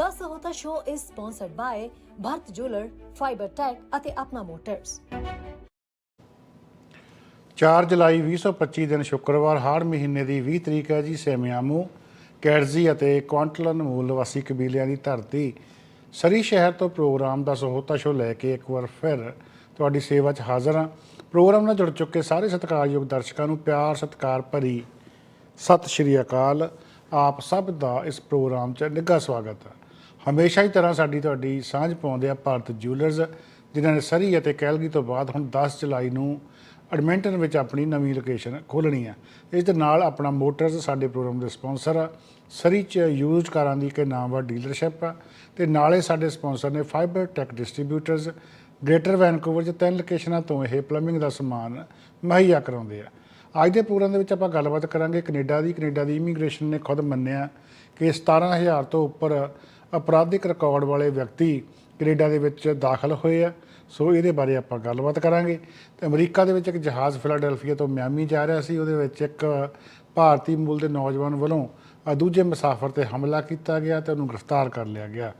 The Sahota Show is sponsored by Bharat Jeweler, Fiber Tech ਅਤੇ Apna motors 4 ਜੁਲਾਈ 2025 ਦਿਨ ਸ਼ੁੱਕਰਵਾਰ ਹਰ ਮਹੀਨੇ ਦੀ 20 ਤਰੀਕ ਹੈ ਜੀ ਸੇਮਿਆਮੂ ਕੈਰਜ਼ੀ ਅਤੇ ਕੁਆਂਟਲਨ ਮੂਲ ਨਿਵਾਸੀ ਕਬੀਲਿਆਂ ਦੀ ਧਰਤੀ। ਸਰੀ ਸ਼ਹਿਰ ਤੋਂ ਪ੍ਰੋਗਰਾਮ ਦਾ ਸਹੋਤਾ ਸ਼ੋ ਲੈ ਕੇ ਇੱਕ ਵਾਰ ਫਿਰ ਤੁਹਾਡੀ ਸੇਵਾ 'ਚ ਹਾਜ਼ਰ ਹਾਂ। ਪ੍ਰੋਗਰਾਮ ਨਾਲ ਜੁੜ ਚੁੱਕੇ ਸਾਰੇ ਸਤਿਕਾਰਯੋਗ ਦਰਸ਼ਕਾਂ ਨੂੰ ਪਿਆਰ ਸਤਿਕਾਰ ਭਰੀ ਸਤਿ ਸ਼੍ਰੀ ਅਕਾਲ। ਆਪ ਸਭ ਦਾ ਇਸ ਪ੍ਰੋਗਰਾਮ 'ਚ ਨਿੱਘਾ ਸਵਾਗਤ ਹੈ। ਹਮੇਸ਼ਾ ਹੀ ਤਰ੍ਹਾਂ ਸਾਡੀ ਤੁਹਾਡੀ ਸਾਂਝ ਪਾਉਂਦੇ ਆ ਭਾਰਤ ਜਿਊਲਰਸ ਜਿਨ੍ਹਾਂ ਨੇ ਸਰੀ ਅਤੇ ਕੈਲਗੀ ਤੋਂ ਬਾਅਦ ਹੁਣ 10 ਜੁਲਾਈ ਨੂੰ ਐਡਮਿੰਟਨ ਵਿੱਚ ਆਪਣੀ ਨਵੀਂ ਲੋਕੇਸ਼ਨ ਖੋਲ੍ਹਣੀ ਆ। ਇਸ ਦੇ ਨਾਲ ਆਪਣਾ ਮੋਟਰਸ ਸਾਡੇ ਪ੍ਰੋਗਰਾਮ ਦੇ ਸਪਾਂਸਰ ਆ। ਸਰੀ 'ਚ ਯੂਜ਼ਡ ਕਾਰਾਂ ਦੀ ਇੱਕ ਨਾਮਵਰ ਡੀਲਰਸ਼ਿਪ ਆ ਤੇ ਨਾਲੇ ਸਾਡੇ ਸਪਾਂਸਰ ਨੇ fibre tech distributors greater Vancouver 'ਚ ਤਿੰਨ ਲੋਕੇਸ਼ਨਾਂ ਤੋਂ ਇਹ ਪਲੰਬਿੰਗ ਦਾ ਸਮਾਨ ਮੁਹੱਈਆ ਕਰਾਉਂਦੇ ਆ। ਅੱਜ ਦੇ ਪ੍ਰੋਗਰਾਮ ਦੇ ਵਿੱਚ ਆਪਾਂ ਗੱਲਬਾਤ ਕਰਾਂਗੇ ਕੈਨੇਡਾ ਦੀ। ਕੈਨੇਡਾ ਦੀ ਇਮੀਗ੍ਰੇਸ਼ਨ ਨੇ ਖੁਦ ਮੰਨਿਆ ਕਿ 17000 ਤੋਂ ਉੱਪਰ ਅਪਰਾਧਿਕ ਰਿਕਾਰਡ ਵਾਲੇ ਵਿਅਕਤੀ ਕੈਨੇਡਾ ਦੇ ਵਿੱਚ ਦਾਖਲ ਹੋਏ ਆ। ਸੋ ਇਹਦੇ ਬਾਰੇ ਆਪਾਂ ਗੱਲਬਾਤ ਕਰਾਂਗੇ। ਤੇ ਅਮਰੀਕਾ ਦੇ ਵਿੱਚ ਇੱਕ ਜਹਾਜ਼ ਫਿਲਾਡੈਲਫੀਆ ਤੋਂ ਮਿਆਮੀ ਜਾ ਰਿਹਾ ਸੀ। ਉਹਦੇ ਵਿੱਚ ਇੱਕ ਭਾਰਤੀ ਮੂਲ ਦੇ ਨੌਜਵਾਨ ਵੱਲੋਂ ਦੂਜੇ ਮੁਸਾਫਰ ਤੇ ਹਮਲਾ ਕੀਤਾ ਗਿਆ ਤੇ ਉਹਨੂੰ ਗ੍ਰਿਫਤਾਰ ਕਰ ਲਿਆ ਗਿਆ।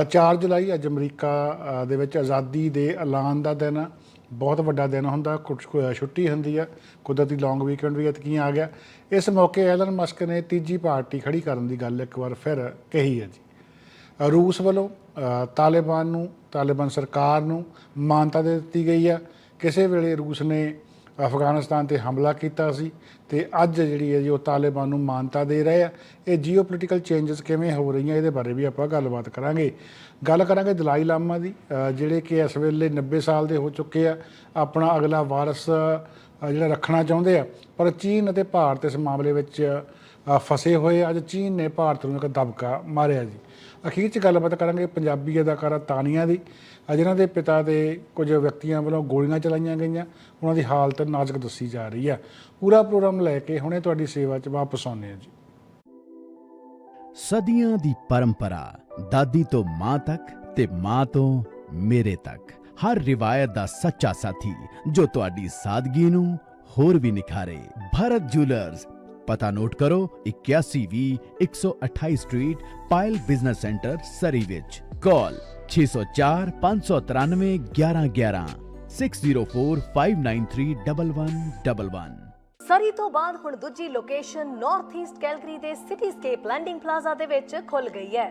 ਅ, 4 ਜੁਲਾਈ ਅੱਜ ਅਮਰੀਕਾ ਦੇ ਵਿੱਚ ਆਜ਼ਾਦੀ ਦੇ ਐਲਾਨ ਦਾ ਦਿਨ ਆ। ਬਹੁਤ ਵੱਡਾ ਦਿਨ ਹੁੰਦਾ। ਕੁਛ ਛੁੱਟੀ ਹੁੰਦੀ ਆ। ਕੁਦਰਤੀ ਲੌਂਗ ਵੀਕਐਂਡ ਵੀ ਐਤਕੀ ਆ ਗਿਆ। ਇਸ ਮੌਕੇ ਐਲਨ ਮਸਕ ਨੇ ਤੀਜੀ ਪਾਰਟੀ ਖੜੀ ਕਰਨ ਦੀ ਗੱਲ ਇੱਕ ਵਾਰ ਫਿਰ ਕਹੀ ਹੈ ਜੀ। ਰੂਸ ਵੱਲੋਂ ਤਾਲਿਬਾਨ ਨੂੰ, ਤਾਲਿਬਾਨ ਸਰਕਾਰ ਨੂੰ ਮਾਨਤਾ ਦੇ ਦਿੱਤੀ ਗਈ ਆ। ਕਿਸੇ ਵੇਲੇ ਰੂਸ ਨੇ ਅਫਗਾਨਿਸਤਾਨ ਤੇ ਹਮਲਾ ਕੀਤਾ ਸੀ ਤੇ ਅੱਜ ਜਿਹੜੀ ਹੈ ਜੀ ਉਹ ਤਾਲਿਬਾਨ ਨੂੰ ਮਾਨਤਾ ਦੇ ਰਹੇ ਆ। ਇਹ ਜੀਓਪੋਲਿਟੀਕਲ ਚੇਂਜਸ ਕਿਵੇਂ ਹੋ ਰਹੀਆਂ ਇਹਦੇ ਬਾਰੇ ਵੀ ਆਪਾਂ ਗੱਲਬਾਤ ਕਰਾਂਗੇ। ਗੱਲ ਕਰਾਂਗੇ ਦਲਾਈ ਲਾਮਾ ਦੀ ਜਿਹੜੇ ਕਿ ਇਸ ਵੇਲੇ 90 ਸਾਲ ਦੇ ਹੋ ਚੁੱਕੇ ਆ। ਆਪਣਾ ਅਗਲਾ ਵਾਰਸ ਜਿਹੜਾ ਰੱਖਣਾ ਚਾਹੁੰਦੇ ਆ। ਪਰ ਚੀਨ ਅਤੇ ਭਾਰਤ ਇਸ ਮਾਮਲੇ ਵਿੱਚ ਫਸੇ ਹੋਏ ਆ। ਅੱਜ ਚੀਨ ਨੇ ਭਾਰਤ ਨੂੰ ਇੱਕ ਦਬਕਾ ਮਾਰਿਆ ਜੀ। ਅਖੀਰ 'ਚ ਗੱਲਬਾਤ ਕਰਾਂਗੇ ਪੰਜਾਬੀ ਅਦਾਕਾਰਾ ਤਾਨੀਆ ਦੀ। ਅ, ਜਿਨ੍ਹਾਂ ਦੇ ਪਿਤਾ ਦੇ ਕੁਝ ਵਿਅਕਤੀਆਂ ਵੱਲੋਂ ਗੋਲੀਆਂ ਚਲਾਈਆਂ ਗਈਆਂ। ਉਹਨਾਂ ਦੀ ਹਾਲਤ ਨਾਜ਼ੁਕ ਦੱਸੀ ਜਾ ਰਹੀ ਆ ਪੂਰਾ ਪ੍ਰੋਗਰਾਮ ਲੈ ਕੇ ਹੁਣੇ ਤੁਹਾਡੀ ਸੇਵਾ 'ਚ ਵਾਪਸ ਆਉਂਦੇ ਆ ਜੀ। ਸਦੀਆਂ ਦੀ ਪਰੰਪਰਾ ਦਾਦੀ ਤੋਂ ਮਾਂ ਤੱਕ ਤੇ ਮਾਂ ਤੋਂ ਮੇਰੇ ਤੱਕ। ਹਰ ਰਿਵਾਇਤ ਦਾ ਸੱਚਾ ਸਾਥੀ ਜੋ ਤੁਹਾਡੀ ਸਾਦਗੀ ਨੂੰ ਹੋਰ ਵੀ ਨਿਖਾਰੇ। ਭਾਰਤ ਜੁਐਲਰਸ ਪਤਾ ਨੋਟ ਕਰੋ 8120 128 street Payal business centre Surrey ਵਿੱਚ ਕਾਲ 604 593 1111 6045931111 ਸਰੀ ਤੋਂ ਬਾਅਦ ਹੁਣ ਦੂਜੀ ਲੋਕੇਸ਼ਨ ਨਾਰਥ ਈਸਟ ਕੈਲਗਰੀ ਦੇ ਸਿਟੀਸਕੇਪ ਲੈਂਡਿੰਗ ਪਲਾਜ਼ਾ ਦੇ ਵਿੱਚ ਖੁੱਲ ਗਈ ਹੈ